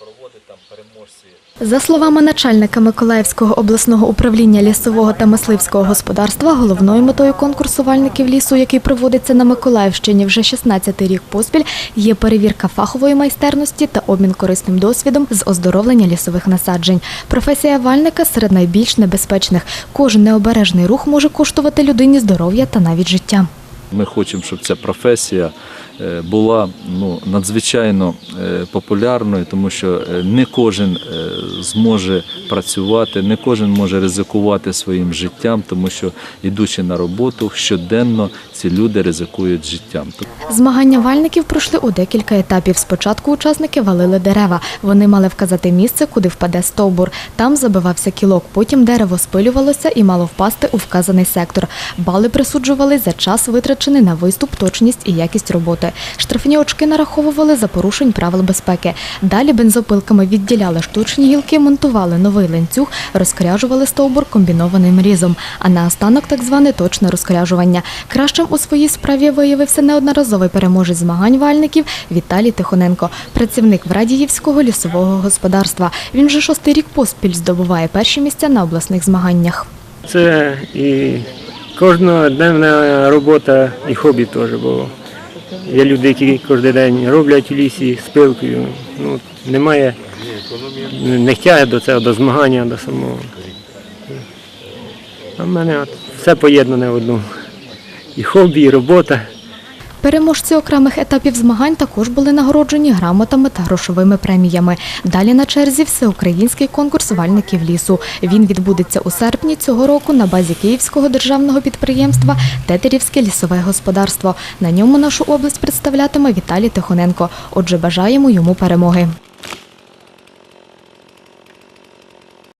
проводить там переможці За словами начальника Миколаївського обласного управління лісового та мисливського господарства, головною метою конкурсу вальників лісу, який проводиться на Миколаївщині вже 16-й рік поспіль, є перевірка фахової майстерності та обмін корисним досвідом з оздоровлення лісових насаджень. Професія вальника серед найбільш небезпечних. Кожен необережний рух може коштувати людині здоров'я та навіть життя. Ми хочемо, щоб ця професія е, була ну, надзвичайно е, популярною, тому що е, не кожен зможе працювати, не кожен може ризикувати своїм життям, тому що йдучи на роботу щоденно ці люди ризикують життям. Змагання вальників пройшли у декілька етапів. Спочатку учасники валили дерева. Вони мали вказати місце, куди впаде стовбур. Там забивався кілок. Потім дерево спилювалося і мало впасти у вказаний сектор. Бали присуджували за час, витрачений на виступ, точність і якість роботи. Штрафні очки нараховували за порушень правил безпеки. Далі бензопилками відділяли штучні гілки, монтували новий ланцюг, розкряжували стовбур комбінованим різом. А наостанок так зване точне розкряжування. Кращим у своїй справі виявився неодноразовий переможець змагань вальників Віталій Тихоненко, працівник Врадіївського лісового господарства. Він вже шостий рік поспіль здобуває перші місця на обласних змаганнях. Це і кожноденна робота, і хобі теж, бо є люди, які кожен день роблять у лісі з пилкою. Ну, немає, нехтя до цього, до змагання, до самого. А в мене от все поєднане в одному. І хобі, і робота. Переможці окремих етапів змагань також були нагороджені грамотами та грошовими преміями. Далі на черзі всеукраїнський конкурс вальників лісу. Він відбудеться у серпні цього року на базі Київського державного підприємства Тетерівське лісове господарство. На ньому нашу область представлятиме Віталій Тихоненко. Отже, бажаємо йому перемоги.